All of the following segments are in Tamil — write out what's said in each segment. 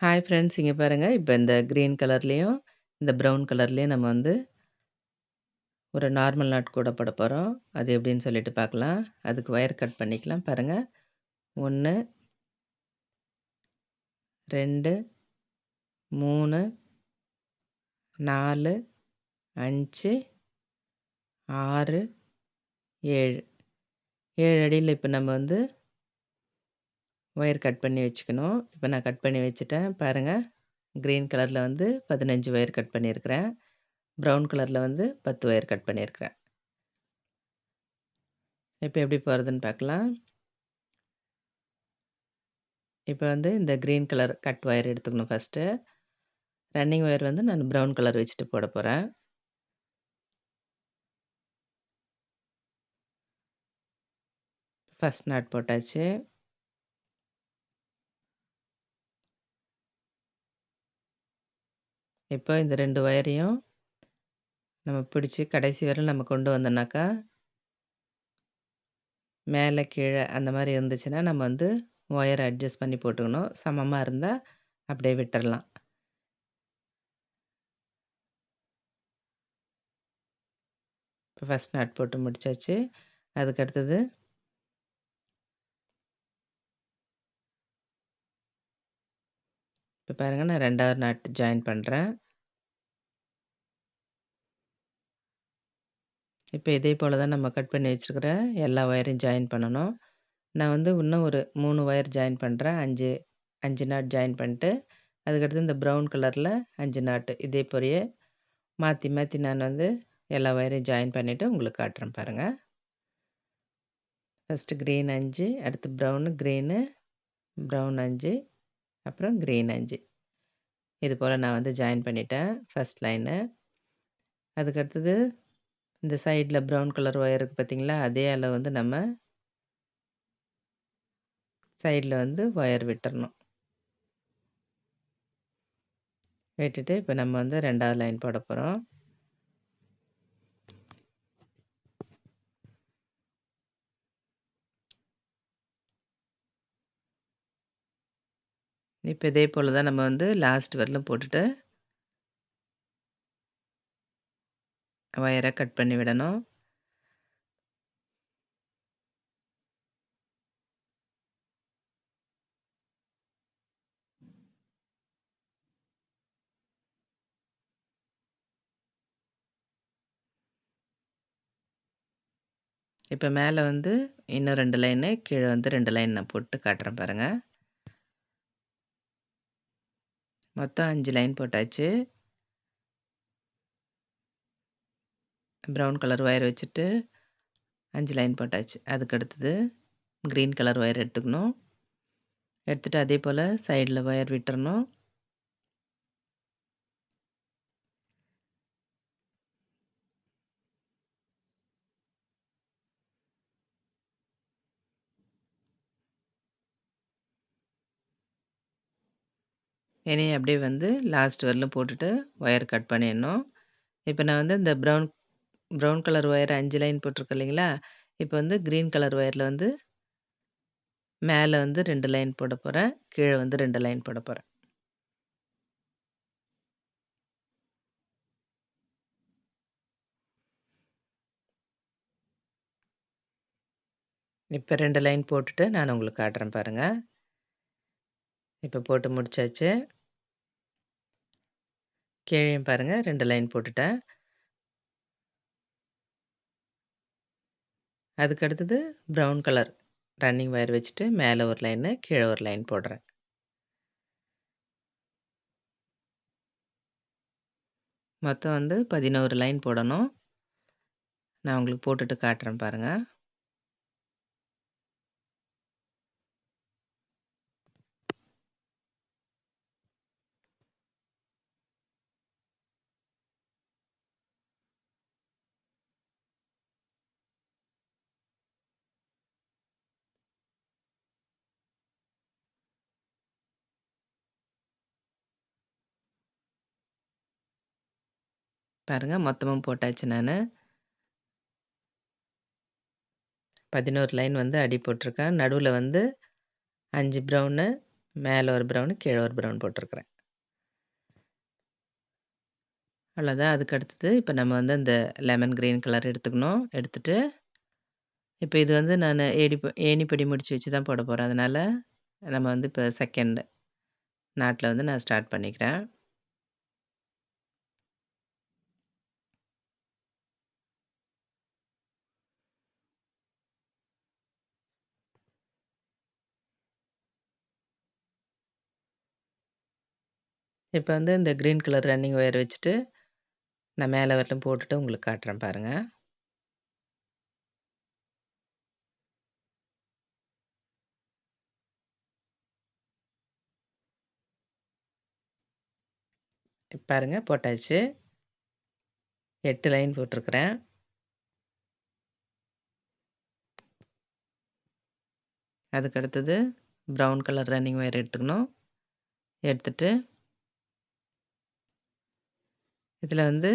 ஹாய் ஃப்ரெண்ட்ஸ் இங்கே பாருங்க. இப்ப இந்த கிரீன் கலர்லயும், இந்த ப்ரவுன் கலர்லயும் நம்ம வந்து ஒரு நார்மல் நாட் கூட போட போறோம். அது எப்படின்னு சொல்லிட்டு பார்க்கலாம். அதுக்கு ஒயர் கட் பண்ணிக்கலாம். பாருங்க. 1 2 3 4 5 6 7 7 அடியில இப்ப நம்ம வந்து ஒயர் கட் பண்ணி வச்சுக்கணும். இப்போ நான் கட் பண்ணி வச்சுட்டேன். பாருங்கள் க்ரீன் கலரில் வந்து 15 ஒயர் கட் பண்ணியிருக்கிறேன். ப்ரவுன் கலரில் வந்து 10 ஒயர் கட் பண்ணியிருக்கிறேன். இப்போ எப்படி போகிறதுன்னு பார்க்கலாம். இப்போ வந்து இந்த க்ரீன் கலர் கட் ஒயர் எடுத்துக்கணும் ஃபர்ஸ்ட்டு. ரன்னிங் ஒயர் வந்து நான் ப்ரவுன் கலர் வச்சுட்டு போட போகிறேன் ஃபஸ்ட் நாட் போட்டாச்சு. இப்போ இந்த 2 ஒயரையும் நம்ம பிடிச்சி கடைசி வரையிலும் நம்ம கொண்டு வந்தோம்னாக்கா மேலே கீழே அந்த மாதிரி இருந்துச்சுன்னா, நம்ம வந்து ஒயரை அட்ஜஸ்ட் பண்ணி போட்டுக்கணும். சமமாக இருந்தால் அப்படியே விட்டுறலாம். இப்போ ஃபஸ்ட் நாட் போட்டு முடிச்சாச்சு. அதுக்கு பாருங்கள் நான் ரெண்டாவது நாட் ஜாயின் பண்ணுறேன் இப்போ இதே போல் தான் நம்ம கட் பண்ணி வச்சுருக்கிற எல்லா ஒயரையும் ஜாயின் பண்ணணும். நான் வந்து இன்னும் ஒரு மூணு ஒயர் ஜாயின் பண்ணுறேன் அஞ்சு அஞ்சு நாட் ஜாயின் பண்ணிட்டு, அதுக்கடுத்து இந்த ப்ரௌன் கலரில் அஞ்சு நாட்டு இதே பொரிய மாற்றி மாற்றி நான் வந்து எல்லா ஒயரையும் ஜாயின் பண்ணிவிட்டு உங்களுக்கு காட்டுறேன் பாருங்கள் ஃபஸ்ட்டு க்ரீன் அஞ்சு அடுத்து ப்ரௌனு க்ரீனு ப்ரவுன் அஞ்சு அப்புறம் கிரீன் அஞ்சு இது போல் நான் வந்து ஜாயின் பண்ணிட்டேன். First line. அதுக்கடுத்தது இந்த சைடில் ப்ரவுன் கலர் ஒயர் இருக்குது பார்த்தீங்களா? அதே அளவு வந்து நம்ம சைடில் வந்து ஒயர் விட்டுறணும். விட்டுட்டு இப்போ நம்ம வந்து ரெண்டாவது லைன் போட போகிறோம் இப்போ இதே போல் தான் நம்ம வந்து லாஸ்ட் வரலும் போட்டுட்டு ஒயரை கட் பண்ணி விடணும். இப்போ மேலே வந்து இன்னும் ரெண்டு லைனு, கீழே வந்து ரெண்டு லைன் நான் போட்டு காட்டுறேன் பாருங்கள் மொத்தம் 5 லைன் போட்டாச்சு. ப்ரவுன் கலர் ஒயர் வச்சுட்டு அஞ்சு லைன் போட்டாச்சு. அதுக்கு அடுத்தது க்ரீன் கலர் ஒயர் எடுத்துக்கணும். எடுத்துகிட்டு அதே போல் சைடில் ஒயர் விட்டுறணும். இனி அப்படியே வந்து லாஸ்ட் வரலும் போட்டுட்டு ஒயர் கட் பண்ணிடணும். இப்போ நான் வந்து இந்த ப்ரவுன் ப்ரவுன் கலர் ஒயர் அஞ்சு லைன் போட்டிருக்கேன் இல்லைங்களா? இப்போ வந்து கிரீன் கலர் ஒயரில் வந்து மேலே வந்து ரெண்டு லைன் போட போகிறேன் கீழே வந்து ரெண்டு லைன் போட போகிறேன் இப்போ ரெண்டு லைன் போட்டுட்டு நான் உங்களுக்கு காட்டுறேன் பாருங்கள் இப்போ போட்டு முடிச்சாச்சு. கீழேயும் பாருங்க 2 லைன் போட்டுட்டேன். அதுக்கு அடுத்தது ப்ரவுன் கலர் ரன்னிங் ஒயர் வச்சுட்டு மேலே ஒரு லைனு, கீழே ஒரு லைன் போடுறேன். மொத்தம் வந்து 11 லைன் போடணும். நான் உங்களுக்கு போட்டுட்டு காட்டுறேன் பாருங்க. பாருங்கள் மொத்தமும் போட்டாச்சு நான் பதினோரு லைன் வந்து அடி போட்டிருக்கேன். நடுவில் வந்து அஞ்சு ப்ரௌனு மேலே ஒரு ப்ரௌனு, கீழே ஒரு ப்ரௌன் போட்டிருக்கிறேன். அவ்வளோதான். அதுக்கு அடுத்தது இப்போ நம்ம வந்து அந்த லெமன் கிரீன் கலர் எடுத்துக்கணும். எடுத்துட்டு, இப்போ இது வந்து நான் ஏடி ஏணிப்படி முடிச்சு வச்சு தான் போட போகிறேன் அதனால, நம்ம வந்து இப்போ செகண்ட் நாட்டில் வந்து நான் ஸ்டார்ட் பண்ணிக்கிறேன். இப்போ வந்து இந்த க்ரீன் கலர் ரன்னிங் ஒயர் வச்சுட்டு, நான் மேலே வரலும் போட்டுட்டு உங்களுக்கு காட்டுறேன் பாருங்கள் பாருங்கள் பாருங்க போட்டாச்சு. எட்டு லைன் போட்டிருக்கிறேன். அதுக்கு அடுத்தது ப்ரவுன் கலர் ரன்னிங் ஒயர் எடுத்துக்கணும். எடுத்துகிட்டு இதில் வந்து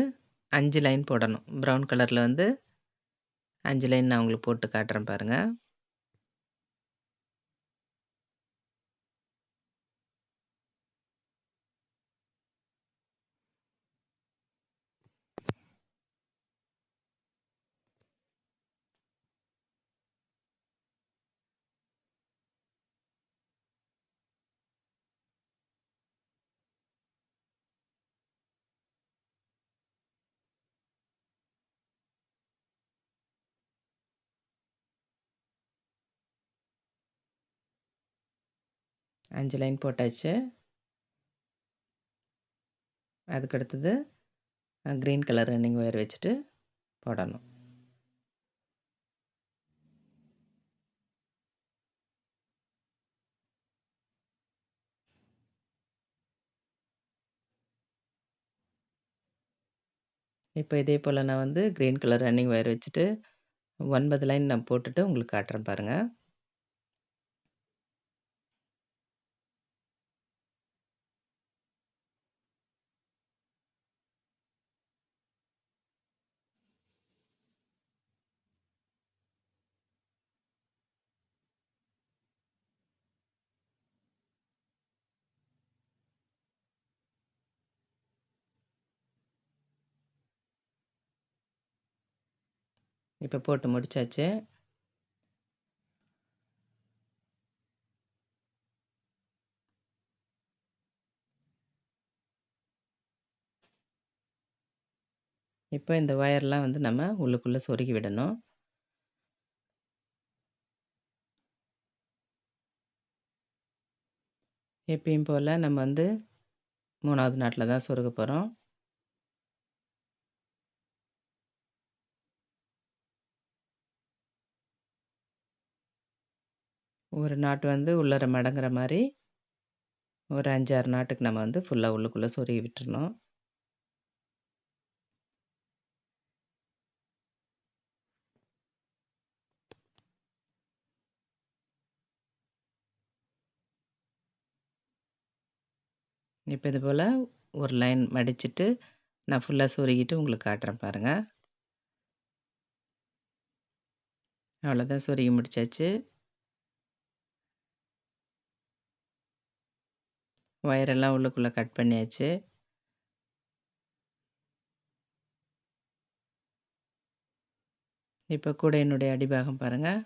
அஞ்சு லைன் போடணும். ப்ரவுன் கலரில் வந்து அஞ்சு லைன் நான் உங்களுக்கு போட்டு காட்டுறேன் பாருங்கள் அஞ்சு லைன் போட்டாச்சு. அதுக்கடுத்தது க்ரீன் கலர் ரன்னிங் ஒயர் வச்சுட்டு போடணும். இப்போ இதே போல் நான் வந்து க்ரீன் கலர் ரன்னிங் ஒயர் வச்சுட்டு ஒன்பது லைன் நான் போட்டுட்டு உங்களுக்கு காட்டுறேன் பாருங்கள் இப்போ போட்டு முடிச்சாச்சு. இப்போ இந்த ஒயர்லாம் வந்து நம்ம உள்ளுக்குள்ளே சொருகி விடணும். எப்பயும் போல் நம்ம வந்து மூணாவது நாட்டில் தான் சொருக போகிறோம் ஒரு நாட்டு வந்து உள்ளார மடங்குற மாதிரி ஒரு 5, 6 நாட்டுக்கு நம்ம வந்து ஃபுல்லா உள்ளுக்குள்ள சொருகி விட்டுறணும். இப்ப இது போல ஒரு லைன் மடிச்சுட்டு, நான் ஃபுல்லா சொருகிட்டு உங்களுக்கு காட்டுறேன் பாருங்க. அவ்வளோதான் சொருகி முடிச்சாச்சு. வயரெல்லாம் உள்ளுக்குள்ளே கட் பண்ணியாச்சு. இப்போ கூட என்னுடைய அடிபாகம் பாருங்கள்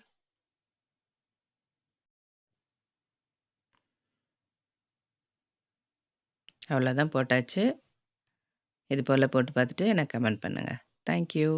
அவ்வளோதான் போட்டாச்சு. இது போல் போட்டு பார்த்துட்டு எனக்கு கமெண்ட் பண்ணுங்கள் தேங்க் யூ.